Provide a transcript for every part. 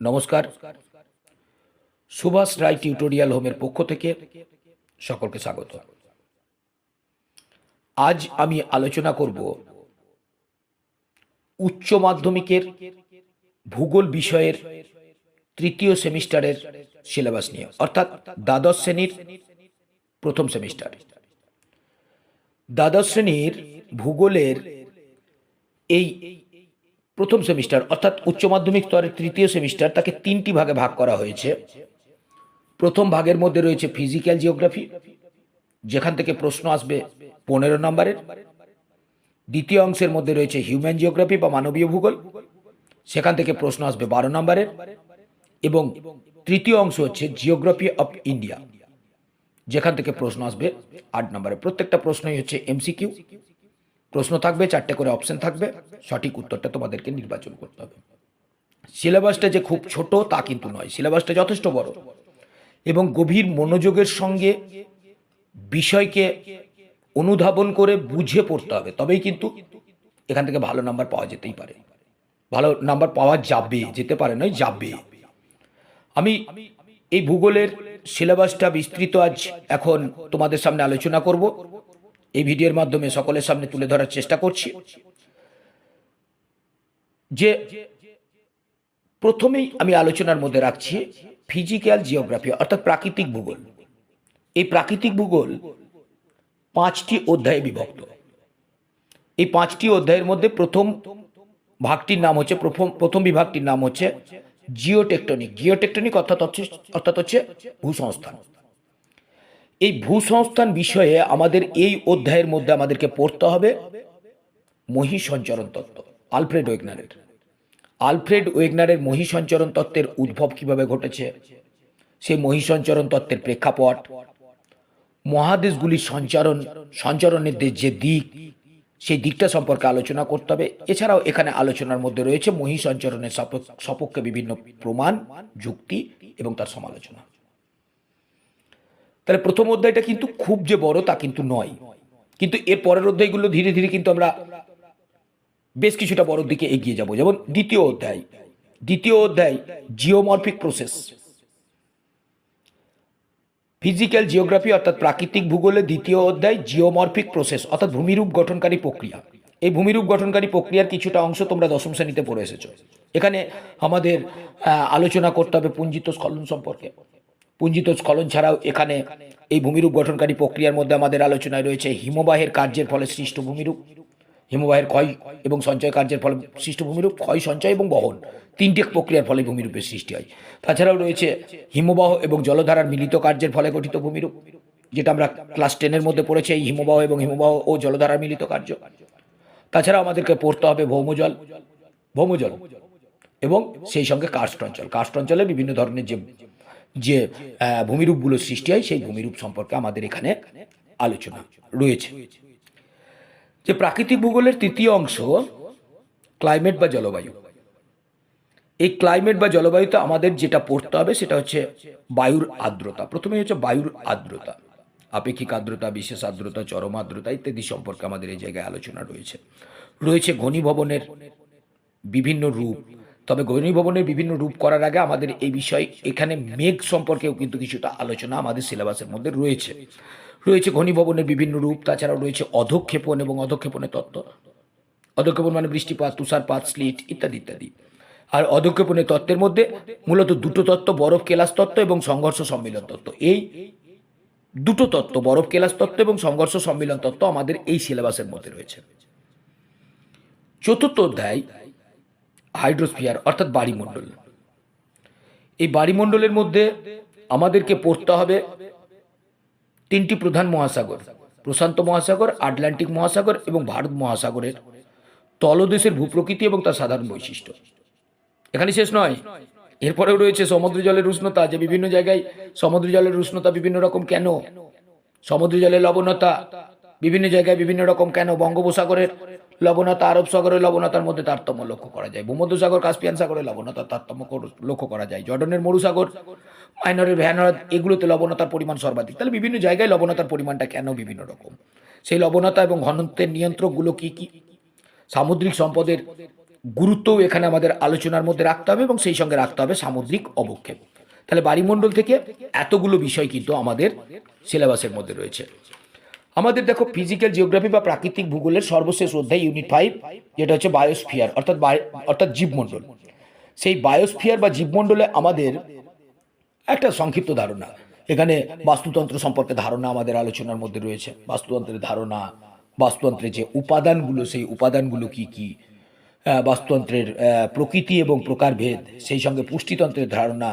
নমস্কার। সুভাষ রায় টিউটোরিয়াল হোমের পক্ষ থেকে সকলকে স্বাগত। আজ আমি আলোচনা করব উচ্চ মাধ্যমিকের ভূগোল বিষয়ের তৃতীয় সেমিস্টারের সিলেবাস নিয়ে, অর্থাৎ দ্বাদশ শ্রেণির প্রথম সেমিস্টার। দ্বাদশ শ্রেণির ভূগোলের এই প্রথম সেমিস্টার, অর্থাৎ উচ্চ মাধ্যমিক স্তরের তৃতীয় সেমিস্টার, তাকে তিনটি ভাগে ভাগ করা হয়েছে। প্রথম ভাগের মধ্যে রয়েছে ফিজিক্যাল জিওগ্রাফি যেখান থেকে প্রশ্ন আসবে পনেরো নম্বরের। দ্বিতীয় অংশের মধ্যে রয়েছে হিউম্যান জিওগ্রাফি বা মানবীয় ভূগোল, সেখান থেকে প্রশ্ন আসবে বারো নম্বরের। এবং তৃতীয় অংশ হচ্ছে জিওগ্রাফি অফ ইন্ডিয়া যেখান থেকে প্রশ্ন আসবে আট নম্বরে প্রত্যেকটা প্রশ্নই হচ্ছে এমসিকিউ প্রশ্ন থাকবে, চারটে করে অপশন থাকবে, সঠিক উত্তরটা তোমাদেরকে নির্বাচন করতে হবে। সিলেবাসটা যে খুব ছোট, তা কিন্তু নয়। সিলেবাসটা যথেষ্ট বড় এবং গভীর মনোযোগের সঙ্গে বিষয়কে অনুধাবন করে বুঝে পড়তে হবে। তবেই কিন্তু এখান থেকে ভালো নাম্বার পাওয়া যেতেই পারে। ভালো নাম্বার পাওয়া যাবে, যেতে পারে নয়, যাবে। আমি এই ভূগোলের সিলেবাসটা বিস্তৃত আজ এখন তোমাদের সামনে আলোচনা করব। এই ভিডিওর মাধ্যমে সকলের সামনে তুলে ধরার চেষ্টা করছি যে প্রথমেই আমি আলোচনার মধ্যে রাখছি ফিজিক্যাল জিওগ্রাফি অর্থাৎ প্রাকৃতিক ভূগোল। এই প্রাকৃতিক ভূগোল পাঁচটি অধ্যায়ে বিভক্ত। এই পাঁচটি অধ্যায়ের মধ্যে প্রথম ভাগটির নাম হচ্ছে, প্রথম প্রথম বিভাগটির নাম হচ্ছে জিওটেকটনিক জিওটেকটনিক অর্থাৎ হচ্ছে অর্থাৎ হচ্ছে ভূসংস্থান। এই ভূসংস্থান বিষয়ে আমাদের এই অধ্যায়ের মধ্যে আমাদেরকে পড়তে হবে মহি সঞ্চরণ তত্ত্ব, আলফ্রেড ওয়েগনারের। আলফ্রেড ওয়েগনারের মহি সঞ্চরণ তত্ত্বের উদ্ভব কীভাবে ঘটেছে? সেই মহি সঞ্চরণ তত্ত্বের প্রেক্ষাপট, মহাদেশগুলির সঞ্চারণ সঞ্চরণের যে- দিক, সেই দিকটা সম্পর্কে আলোচনা করতে হবে। এছাড়াও এখানে আলোচনার মধ্যে রয়েছে মহি সঞ্চরণের সপক্ষে বিভিন্ন প্রমাণ, যুক্তি এবং তার সমালোচনা। তাহলে প্রথম অধ্যায়টা কিন্তু খুব যে বড় তা কিন্তু নয়। কিন্তু এর পরের অধ্যায়গুলো ধীরে ধীরে কিন্তু আমরা বেশ কিছুটা বড় দিকে এগিয়ে যাব। যেমন দ্বিতীয় অধ্যায়। দ্বিতীয় অধ্যায় জিওমরফিক প্রসেস ফিজিক্যাল জিওগ্রাফি অর্থাৎ প্রাকৃতিক ভূগোলের দ্বিতীয় অধ্যায় জিওমরফিক প্রসেস অর্থাৎ ভূমিরূপ গঠনকারী প্রক্রিয়া। এই ভূমিরূপ গঠনকারী প্রক্রিয়ার কিছুটা অংশ তোমরা দশম শ্রেণীতে পড়ে এসেছ। এখানে আমাদের আলোচনা করতে হবে পুঞ্জিত স্খলন সম্পর্কে। পুঞ্জিত স্খলন ছাড়াও এখানে এই ভূমিরূপ গঠনকারী প্রক্রিয়ার মধ্যে আমাদের আলোচনায় রয়েছে হিমবাহের কার্যের ফলে সৃষ্ট ভূমিরূপ, হিমবাহের ক্ষয় এবং সঞ্চয় কার্যের ফলে সৃষ্ট ভূমিরূপ, ক্ষয়, সঞ্চয় এবং বহন তিনটি প্রক্রিয়ার ফলে ভূমিরূপের সৃষ্টি হয়। তাছাড়াও রয়েছে হিমবাহ এবং জলধারার মিলিত কার্যের ফলে গঠিত ভূমিরূপ, যেটা আমরা ক্লাস টেনের মধ্যে পড়েছি, এই হিমবাহ এবং হিমবাহ ও জলধারার মিলিত কার্য। তাছাড়াও আমাদেরকে পড়তে হবে ভৌমজল ভৌমজল এবং সেই সঙ্গে কার্স্ট অঞ্চল। কার্স্ট অঞ্চলে বিভিন্ন ধরনের যে যে ভূমিরূপগুলো সৃষ্টি হয়, সেই ভূমিরূপ সম্পর্কে আমাদের এখানে আলোচনা রয়েছে। যে প্রাকৃতিক ভূগোলের তৃতীয় অংশ, ক্লাইমেট বা জলবায়ু। এই ক্লাইমেট বা জলবায়ুতে আমাদের যেটা পড়তে হবে, সেটা হচ্ছে বায়ুর আর্দ্রতা। প্রথমে হচ্ছে বায়ুর আর্দ্রতা। আপেক্ষিক আর্দ্রতা, বিশেষ আর্দ্রতা, চরম আর্দ্রতা ইত্যাদি সম্পর্কে আমাদের এই জায়গায় আলোচনা রয়েছে। রয়েছে ঘনীভবনের বিভিন্ন রূপ তবে ঘনীভবনের বিভিন্ন রূপ করার আগে আমাদের এই বিষয়, এখানে মেঘ সম্পর্কেও কিন্তু কিছুটা আলোচনা আমাদের সিলেবাসের মধ্যে রয়েছে। রয়েছে ঘনীভবনের বিভিন্ন রূপ, তাছাড়াও রয়েছে অধক্ষেপণ এবং অধক্ষেপণের তত্ত্ব। অধক্ষেপণ মানে বৃষ্টিপাত, তুষারপাত, স্লিট ইত্যাদি ইত্যাদি। আর অধক্ষেপণের তত্ত্বের মধ্যে মূলত দুটো তত্ত্ব, বরফ কেলাস তত্ত্ব এবং সংঘর্ষ সম্মিলন তত্ত্ব। এই দুটো তত্ত্ব, বরফ কেলাস তত্ত্ব এবং সংঘর্ষ সম্মিলন তত্ত্ব আমাদের এই সিলেবাসের মধ্যে রয়েছে। চতুর্থ অধ্যায় হাইড্রোস্ফিয়ার, অর্থাৎ বাড়িমণ্ডল এই বাড়িমণ্ডলের মধ্যে আমাদেরকে পড়তে হবে তিনটি প্রধান মহাসাগর, প্রশান্ত মহাসাগর, আটলান্টিক মহাসাগর এবং ভারত মহাসাগরের তলদেশের ভূপ্রকৃতি এবং তার সাধারণ বৈশিষ্ট্য। এখানে শেষ নয়। এরপরেও রয়েছে সমুদ্র জলের উষ্ণতা, যে বিভিন্ন জায়গায় সমুদ্র জলের উষ্ণতা বিভিন্ন রকম কেন? সমুদ্র জলের লবণতা, বিভিন্ন জায়গায় বিভিন্ন রকম কেন? বঙ্গোপসাগরের লবণতা আরব সাগরের লবণতার মধ্যে তারতম্য লক্ষ্য করা যায়। ভূমধ্যসাগর, কাস্পিয়ান সাগরের লবণতার তারতম্য লক্ষ্য করা যায়। জর্ডনের মরুসাগর, মাইনরের ভ্যানর এগুলোতে লবণতার পরিমাণ সর্বাধিক। তাহলে বিভিন্ন জায়গায় লবণতার পরিমাণটা কেন বিভিন্ন রকম? সেই লবণতা এবং ঘনত্বের নিয়ন্ত্রকগুলো কি কি? সামুদ্রিক সম্পদের গুরুত্বও এখানে আমাদের আলোচনার মধ্যে রাখতে হবে এবং সেই সঙ্গে রাখতে হবে সামুদ্রিক অবক্ষেপ। তাহলে বাড়িমণ্ডল থেকে এতগুলো বিষয় কিন্তু আমাদের সিলেবাসের মধ্যে রয়েছে। আমাদের দেখো ফিজিক্যাল জিওগ্রাফি বা প্রাকৃতিক ভূগোলের সর্বশেষ অধ্যায় ইউনিট ফাইভ যেটা হচ্ছে বায়োস্ফিয়ার অর্থাৎ অর্থাৎ জীবমণ্ডল। সেই বায়োস্ফিয়ার বা জীবমণ্ডলে আমাদের একটা সংক্ষিপ্ত ধারণা। এখানে বাস্তুতন্ত্র সম্পর্কে ধারণা আমাদের আলোচনার মধ্যে রয়েছে। বাস্তুতন্ত্রের ধারণা, বাস্তুতন্ত্রের যে উপাদানগুলো, সেই উপাদানগুলো কি কি? বাস্তুতন্ত্রের প্রকৃতি এবং প্রকারভেদ, সেই সঙ্গে পুষ্টিতন্ত্রের ধারণা,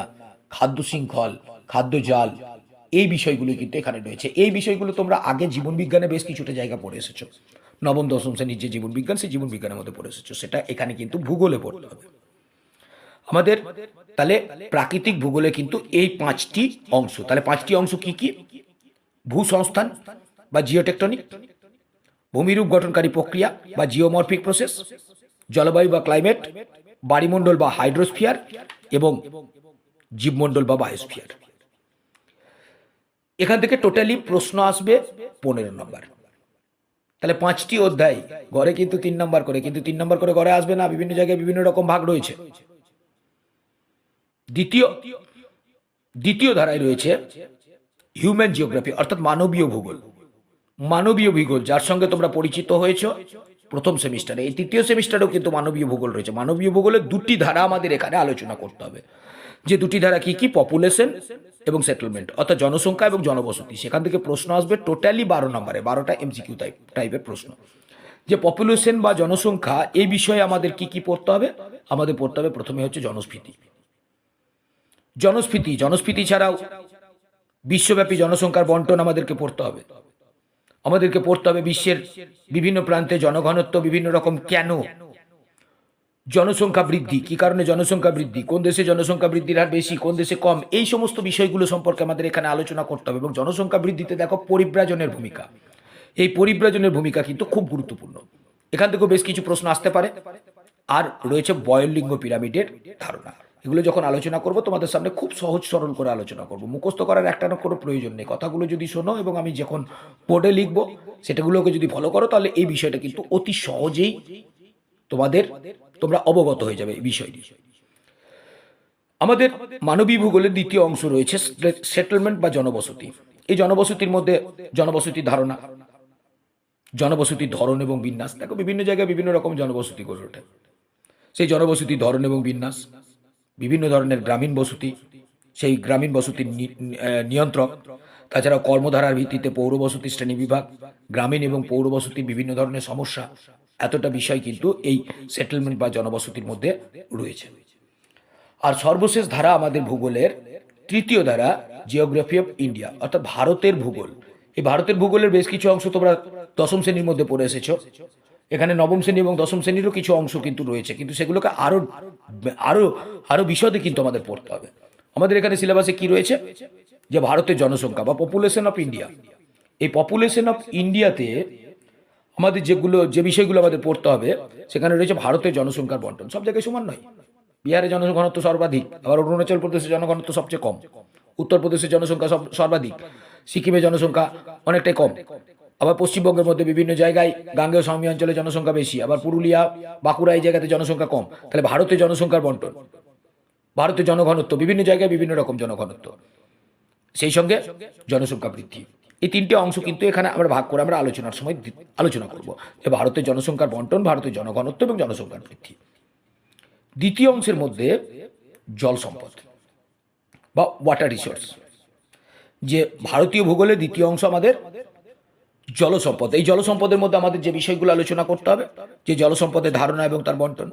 খাদ্য শৃঙ্খল, খাদ্য জাল এই বিষয়গুলো কিন্তু এখানে রয়েছে। এই বিষয়গুলো তোমরা আগে জীবন বিজ্ঞানে বেশ কিছুটা জায়গা পড়ে এসেছ। নবম, দশম শ্রেণির যে জীবন বিজ্ঞান সেই জীবন বিজ্ঞানের মধ্যে পড়ে এসেছ। সেটা এখানে কিন্তু ভূগোলে পড়তে হবে। আমাদের তাহলে প্রাকৃতিক ভূগোলে কিন্তু এই পাঁচটি অংশ। তাহলে পাঁচটি অংশ কি কি? ভূসংস্থান বা জিওটেকটনিক, ভূমিরূপ গঠনকারী প্রক্রিয়া বা জিওমরফিক প্রসেস, জলবায়ু বা ক্লাইমেট বাড়িমণ্ডল বা হাইড্রোস্ফিয়ার এবং জীবমণ্ডল বা বায়োস্ফিয়ার। এখান থেকে টোটালি প্রশ্ন আসবে পনেরো নম্বর। তাহলে পাঁচটি অধ্যায়, ঘরে কিন্তু তিন নম্বর করে, কিন্তু তিন নম্বর করে ঘরে আসবে না, বিভিন্ন জায়গায় বিভিন্ন রকম ভাগ রয়েছে। দ্বিতীয় দ্বিতীয় ধারায় রয়েছে হিউম্যান জিওগ্রাফি অর্থাৎ মানবীয় ভূগোল। মানবীয় ভূগোল, যার সঙ্গে তোমরা পরিচিত হয়েছো প্রথম সেমিস্টারে, এই তৃতীয় সেমিস্টারেও কিন্তু মানবীয় ভূগোল রয়েছে। মানবীয় ভূগোলের দুটি ধারা আমাদের এখানে আলোচনা করতে হবে। যে দুটি ধারা কি কি? পপুলেশন এবং সেটেলমেন্ট অর্থাৎ জনসংখ্যা এবং জনবসতি। সেখান থেকে প্রশ্ন আসবে টোটালি বারো নম্বরে, বারোটা এমসিকিউ টাইপ টাইপের প্রশ্ন। যে পপুলেশন বা জনসংখ্যা, এই বিষয়ে আমাদের কি কি পড়তে হবে? আমাদের পড়তে হবে প্রথমে হচ্ছে জনস্ফীতি। জনস্ফীতি জনস্ফীতি ছাড়াও বিশ্বব্যাপী জনসংখ্যার বন্টন আমাদেরকে পড়তে হবে। আমাদেরকে পড়তে হবে বিশ্বের বিভিন্ন প্রান্তে জনঘনত্ব, বিভিন্ন রকম কেন? জনসংখ্যা বৃদ্ধি, কি কারণে জনসংখ্যা বৃদ্ধি? কোন দেশে জনসংখ্যা বৃদ্ধির হার বেশি, কোন দেশে কম? এই সমস্ত বিষয়গুলো সম্পর্কে আমাদের এখানে আলোচনা করতে হবে এবং জনসংখ্যা বৃদ্ধিতে দেখো পরিব্রাজনের ভূমিকা। এই পরিব্রাজনের ভূমিকা কিন্তু খুব গুরুত্বপূর্ণ। এখান থেকেও বেশ কিছু প্রশ্ন আসতে পারে। আর রয়েছে বয়লিঙ্গ পিরামিডের ধারণা। এগুলো যখন আলোচনা করব, তোমাদের সামনে খুব সহজ সরল করে আলোচনা করব। মুখস্থ করার একটা না কোনো প্রয়োজন নেই। কথাগুলো যদি শোনো এবং আমি যখন বোর্ডে লিখব, সেটাগুলোকে যদি ফলো করো, তাহলে এই বিষয়টা কিন্তু অতি সহজেই তোমাদের, তোমরা অবগত হয়ে যাবে এই বিষয়টি। আমাদের মানবী ভূগোলের দ্বিতীয় অংশ রয়েছে সেটেলমেন্ট বা জনবসতি। এই জনবসতির মধ্যে জনবসতির ধারণা জনবসতির ধরন এবং বিন্যাস। দেখো, বিভিন্ন জায়গায় বিভিন্ন রকম জনবসতি গড়ে ওঠে। সেই জনবসতির ধরন এবং বিন্যাস বিভিন্ন ধরনের গ্রামীণ বসতি, সেই গ্রামীণ বসতির নিয়ন্ত্রক, তাছাড়াও কর্মধারার ভিত্তিতে পৌর বসতি শ্রেণি বিভাগ, গ্রামীণ এবং পৌর বসতির বিভিন্ন ধরনের সমস্যা, এতটা বিষয় কিন্তু এই সেটেলমেন্ট বা জনবসতির মধ্যে রয়েছে। আর সর্বশেষ ধারা আমাদের ভূগোলের তৃতীয় ধারা জিওগ্রাফি অফ ইন্ডিয়া অর্থাৎ ভারতের ভূগোল। এই ভারতের ভূগোলের বেশ কিছু অংশ তোমরা দশম শ্রেণির মধ্যে পড়ে এসেছ। এখানে নবম শ্রেণি এবং দশম শ্রেণীরও কিছু অংশ কিন্তু রয়েছে। কিন্তু সেগুলোকে আরও আরও আরও বিশদে কিন্তু আমাদের পড়তে হবে। আমাদের এখানে সিলেবাসে কি রয়েছে? যে ভারতের জনসংখ্যা বা পপুলেশন অফ ইন্ডিয়া এই পপুলেশন অফ ইন্ডিয়াতে আমাদের যেগুলো, যে বিষয়গুলো আমাদের পড়তে হবে, সেখানে রয়েছে ভারতের জনসংখ্যার বন্টন। সব জায়গায় সমান নয়। বিহারে জনঘনত্ব সর্বাধিক, আবার অরুণাচল প্রদেশে জনঘনত্ব সবচেয়ে কম। উত্তরপ্রদেশের জনসংখ্যা সব, সর্বাধিক। সিকিমের জনসংখ্যা অনেকটাই কম। আবার পশ্চিমবঙ্গের মধ্যে বিভিন্ন জায়গায় গাঙ্গেয় সমী অঞ্চলে জনসংখ্যা বেশি, আবার পুরুলিয়া, বাঁকুড়া এই জায়গাতে জনসংখ্যা কম। তাহলে ভারতের জনসংখ্যার বন্টন ভারতের জনঘনত্ব, বিভিন্ন জায়গায় বিভিন্ন রকম জনঘনত্ব, সেই সঙ্গে জনসংখ্যা বৃদ্ধি। এই তিনটে অংশ কিন্তু এখানে আমরা ভাগ করে আমরা আলোচনার সময় আলোচনা করব। যে ভারতের জনসংখ্যার বন্টন ভারতের জনঘনত্ব এবং জনসংখ্যার বৃদ্ধি। দ্বিতীয় অংশের মধ্যে জল সম্পদ বা ওয়াটার রিসোর্স যে ভারতীয় ভূগোলের দ্বিতীয় অংশ আমাদের জল সম্পদ এই জলসম্পদের মধ্যে আমাদের যে বিষয়গুলো আলোচনা করতে হবে, যে জলসম্পদের ধারণা এবং তার বন্টন।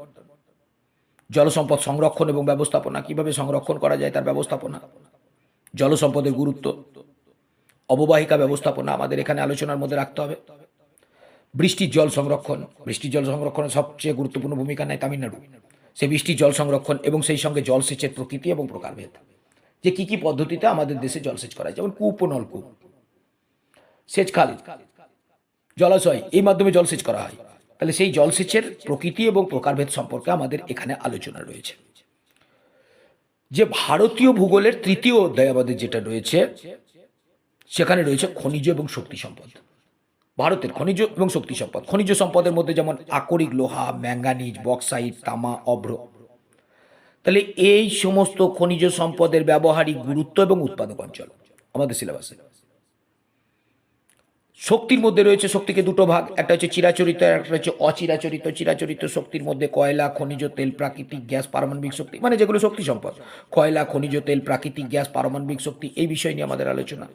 জলসম্পদ সংরক্ষণ এবং ব্যবস্থাপনা, কীভাবে সংরক্ষণ করা যায় তার ব্যবস্থাপনা। জল সম্পদের গুরুত্ব। অববাহিকা ব্যবস্থাপনা আমাদের এখানে আলোচনার মধ্যে রাখতে হবে। বৃষ্টির জল সংরক্ষণ। বৃষ্টির জল সংরক্ষণের সবচেয়ে গুরুত্বপূর্ণ ভূমিকা নেয় তামিলনাড়ু। সেই বৃষ্টির জল সংরক্ষণ এবং সেই সঙ্গে জলসেচের প্রকৃতি এবং প্রকারভেদ। যে কি কি পদ্ধতিতে আমাদের দেশে জলসেচ করা হয় যেমন কূপ ও নলকূপ। সেচ খাল। জলাশয়, এই মাধ্যমে জলসেচ করা হয়। তাহলে সেই জলসেচের প্রকৃতি এবং প্রকারভেদ সম্পর্কে আমাদের এখানে আলোচনা রয়েছে। যে ভারতীয় ভূগোলের তৃতীয় অধ্যায় আমাদের যেটা রয়েছে, সেখানে রয়েছে খনিজ এবং শক্তি সম্পদ। ভারতের খনিজ এবং শক্তি সম্পদ। খনিজ সম্পদের মধ্যে যেমন আকরিক লোহা, ম্যাঙ্গানিজ, বক্সাইট, তামা, অভ্র। তাহলে এই সমস্ত খনিজ সম্পদের ব্যবহারিক গুরুত্ব এবং উৎপাদক অঞ্চল, আমাদের সিলেবাসে শক্তির মধ্যে রয়েছে শক্তিকে দুটো ভাগ, একটা হচ্ছে চিরাচরিত একটা হচ্ছে অচিরাচরিত। চিরাচরিত শক্তির মধ্যে কয়লা, খনিজ, তেল, প্রাকৃতিক গ্যাস, পারমাণবিক শক্তি মানে যেগুলো শক্তি সম্পদ। কয়লা, খনিজ, তেল, প্রাকৃতিক গ্যাস, পারমাণবিক শক্তি, এই বিষয় নিয়ে আমাদের আলোচনা।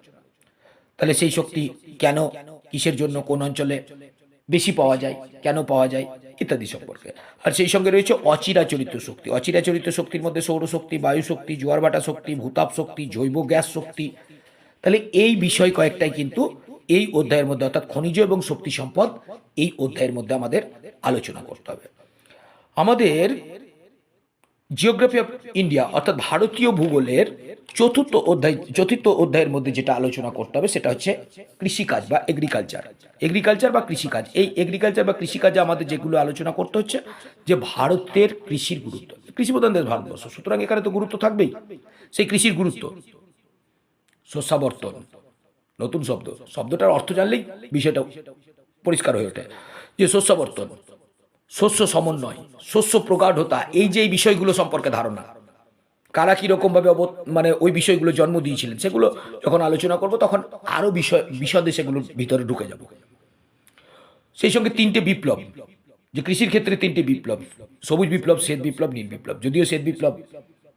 তাহলে সেই শক্তি কেন, কিসের জন্য, কোন অঞ্চলে বেশি পাওয়া যায়, কেন পাওয়া যায়, ইত্যাদি সম্পর্কে। আর সেই সঙ্গে রয়েছে অচিরাচরিত শক্তি। অচিরাচরিত শক্তির মধ্যে সৌরশক্তি বায়ু শক্তি জোয়ার ভাটা শক্তি, ভূতাপ শক্তি, জৈব গ্যাস শক্তি। তাহলে এই বিষয় কয়েকটাই কিন্তু এই অধ্যায়ের মধ্যে অর্থাৎ খনিজ এবং শক্তি সম্পদ, এই অধ্যায়ের মধ্যে আমাদের আলোচনা করতে হবে। আমাদের জিওগ্রাফি অফ ইন্ডিয়া অর্থাৎ ভারতীয় ভূগোলের চতুর্থ অধ্যায়, চতুর্থ অধ্যায়ের মধ্যে যেটা আলোচনা করতে হবে সেটা হচ্ছে কৃষিকাজ বা এগ্রিকালচার এগ্রিকালচার বা কৃষিকাজ, এই এগ্রিকালচার বা কৃষিকাজে আমাদের যেগুলো আলোচনা করতে হচ্ছে, যে ভারতের কৃষির গুরুত্ব। কৃষি প্রধান দেশ ভারতবর্ষ, সুতরাং এখানে তো গুরুত্ব থাকবেই। সেই কৃষির গুরুত্ব, শস্যাবর্তন। নতুন শব্দ। শব্দটার অর্থ জানলেই বিষয়টা পরিষ্কার হয়ে ওঠে। যে শস্যাবর্তন শস্য সমন্বয়, শস্য প্রগাঢ়তা, এই যে বিষয়গুলো সম্পর্কে ধারণা, কারা কীরকমভাবে অব মানে ওই বিষয়গুলো জন্ম দিয়েছিলেন, সেগুলো যখন আলোচনা করব তখন আরও বিষয়, বিশদে সেগুলোর ভিতরে ঢুকে যাব। সেই সঙ্গে তিনটে বিপ্লব, যে কৃষির ক্ষেত্রে তিনটে বিপ্লব, সবুজ বিপ্লব, শ্বেত বিপ্লব, নীল বিপ্লব, যদিও শ্বেত বিপ্লব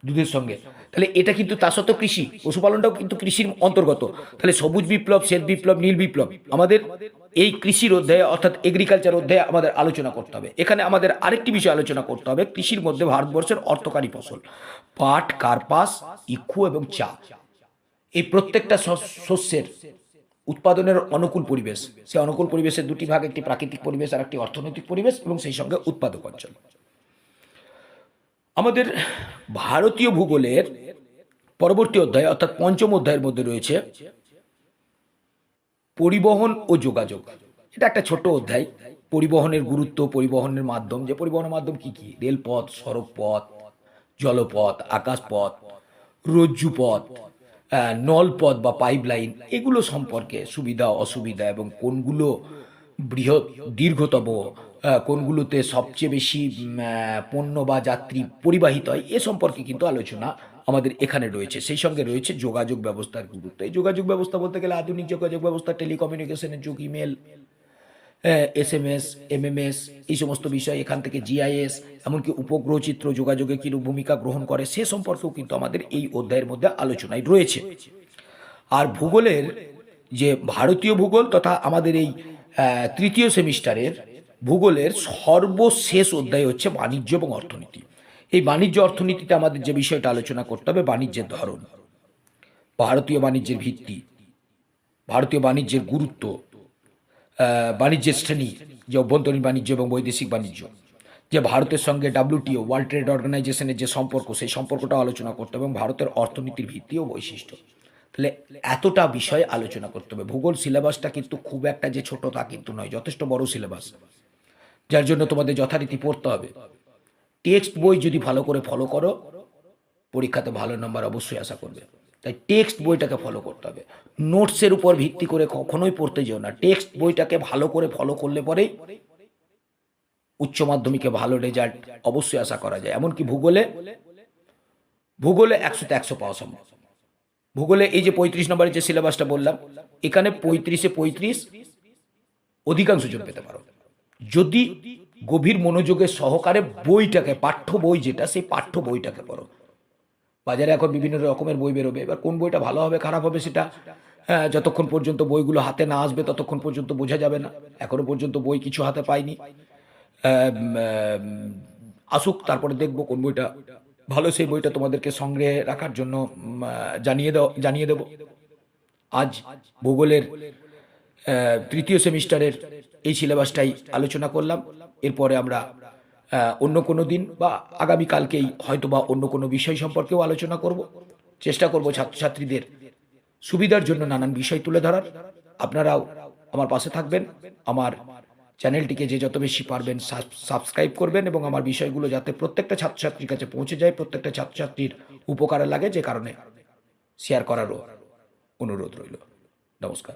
দুধের সঙ্গে। তাহলে এটা কিন্তু তা সত্ত্বেও কৃষি, পশুপালনটাও কিন্তু কৃষির অন্তর্গত। তাহলে সবুজ বিপ্লব, শ্বেত বিপ্লব, নীল বিপ্লব, আমাদের এই কৃষির অধ্যায়ে, অর্থাৎ এগ্রিকালচার অধ্যায়ে আমাদের আলোচনা করতে হবে। এখানে আমাদের আরেকটি বিষয় আলোচনা করতে হবে, কৃষির মধ্যে ভারতবর্ষের অর্থকারী ফসল। পাট, কার্পাস, ইক্ষু এবং চা, এই প্রত্যেকটা শস্যের উৎপাদনের অনুকূল পরিবেশ। সেই অনুকূল পরিবেশের দুটি ভাগ, একটি প্রাকৃতিক পরিবেশ আর একটি অর্থনৈতিক পরিবেশ এবং সেই সঙ্গে উৎপাদক অঞ্চল। আমাদের ভারতীয় ভূগোলের পরবর্তী অধ্যায়, অর্থাৎ পঞ্চম অধ্যায়ের মধ্যে রয়েছে পরিবহন ও যোগাযোগ। এটা একটা ছোট অধ্যায়। পরিবহনের গুরুত্ব, পরিবহনের মাধ্যম, যে পরিবহনের মাধ্যম কি কি? রেলপথ সড়ক পথ জলপথ, আকাশপথ, রজ্জুপথ নলপথ বা পাইপলাইন, এগুলো সম্পর্কে সুবিধা, অসুবিধা এবং কোনগুলো বৃহৎ, দীর্ঘতম কোনগুলোতে সবচেয়ে বেশি পণ্য বা যাত্রী পরিবাহিত হয়, এ সম্পর্কে কিন্তু আলোচনা আমাদের এখানে রয়েছে। সেই সঙ্গে রয়েছে যোগাযোগ ব্যবস্থার গুরুত্ব। এই যোগাযোগ ব্যবস্থা বলতে গেলে আধুনিক যোগাযোগ ব্যবস্থা, টেলিকমিউনিকেশনের যুগ, email S M S M M S এই সমস্ত বিষয়, এখান থেকে জিআইএস, এমনকি উপগ্রহ চিত্র যোগাযোগে কিরূপ ভূমিকা গ্রহণ করে, সে সম্পর্কেও কিন্তু আমাদের এই অধ্যায়ের মধ্যে আলোচনায় রয়েছে। আর ভূগোলের যে ভারতীয় ভূগোল তথা আমাদের এই তৃতীয় সেমিস্টারের ভূগোলের সর্বশেষ অধ্যায় হচ্ছে বাণিজ্য এবং অর্থনীতি। এই বাণিজ্য অর্থনীতিতে আমাদের যে বিষয়টা আলোচনা করতে হবে, বাণিজ্যের ধরন। ভারতীয় বাণিজ্যের ভিত্তি, ভারতীয় বাণিজ্যের গুরুত্ব বাণিজ্যের শ্রেণি, যে অভ্যন্তরীণ বাণিজ্য এবং বৈদেশিক বাণিজ্য, যে ভারতের সঙ্গে ডাব্লিউটিও, ওয়ার্ল্ড ট্রেড অর্গানাইজেশনের যে সম্পর্ক, সেই সম্পর্কটা আলোচনা করতে হবে এবং ভারতের অর্থনীতির ভিত্তি ও বৈশিষ্ট্য। তাহলে এতটা বিষয় আলোচনা করতে হবে। ভূগোল সিলেবাসটা কিন্তু খুব একটা যে ছোট তা কিন্তু নয়, যথেষ্ট বড় সিলেবাস যার জন্য তোমাদের যথারীতি পড়তে হবে। টেক্সট বই যদি ভালো করে ফলো করো, পরীক্ষাতে ভালো নাম্বার অবশ্যই আশা করবে। তাই টেক্সট বইটাকে ফলো করতে হবে। নোটসের উপর ভিত্তি করে কখনোই পড়তে যেও না। টেক্সট বইটাকে ভালো করে ফলো করলে পরেই উচ্চ মাধ্যমিকে ভালো রেজাল্ট অবশ্যই আশা করা যায়। এমনকি ভূগোলে ভূগোলে একশোতে একশো পাওয়া সম্ভব। ভূগোলে এই যে পঁয়ত্রিশ নম্বরের যে সিলেবাসটা বললাম, এখানে পঁয়ত্রিশে পঁয়ত্রিশ অধিকাংশ জন পেতে পারো। যদি গভীর মনোযোগের সহকারে বইটাকে পাঠ্য বই যেটা সেই পাঠ্য বইটাকে পড়ো। বাজারে এখন বিভিন্ন রকমের বই বেরোবে। এবার কোন বইটা ভালো হবে খারাপ হবে সেটা হ্যাঁ, যতক্ষণ পর্যন্ত বইগুলো হাতে না আসবে ততক্ষণ পর্যন্ত বোঝা যাবে না। এখনও পর্যন্ত বই কিছু হাতে পাইনি। আসুক তারপরে দেখব কোন বইটা ভালো সেই বইটা তোমাদেরকে সংগ্রহে রাখার জন্য জানিয়ে দেওয়া জানিয়ে দেবো। আজ ভূগোলের তৃতীয় সেমিস্টারের এই সিলেবাসটাই আলোচনা করলাম। এরপরে আমরা অন্য কোনো দিন বা আগামীকালকেই হয়তো বা অন্য কোনো বিষয় সম্পর্কেও আলোচনা করব। চেষ্টা করব ছাত্রছাত্রীদের সুবিধার জন্য নানান বিষয় তুলে ধরার। আপনারাও আমার পাশে থাকবেন। আমার চ্যানেলটিকে যে যত বেশি পারবেন সাবস্ক্রাইব করবেন এবং আমার বিষয়গুলো যাতে প্রত্যেকটা ছাত্রছাত্রীর কাছে পৌঁছে যায়, প্রত্যেকটা ছাত্রছাত্রীর উপকারে লাগে, যে কারণে শেয়ার করারও অনুরোধ রইল। নমস্কার।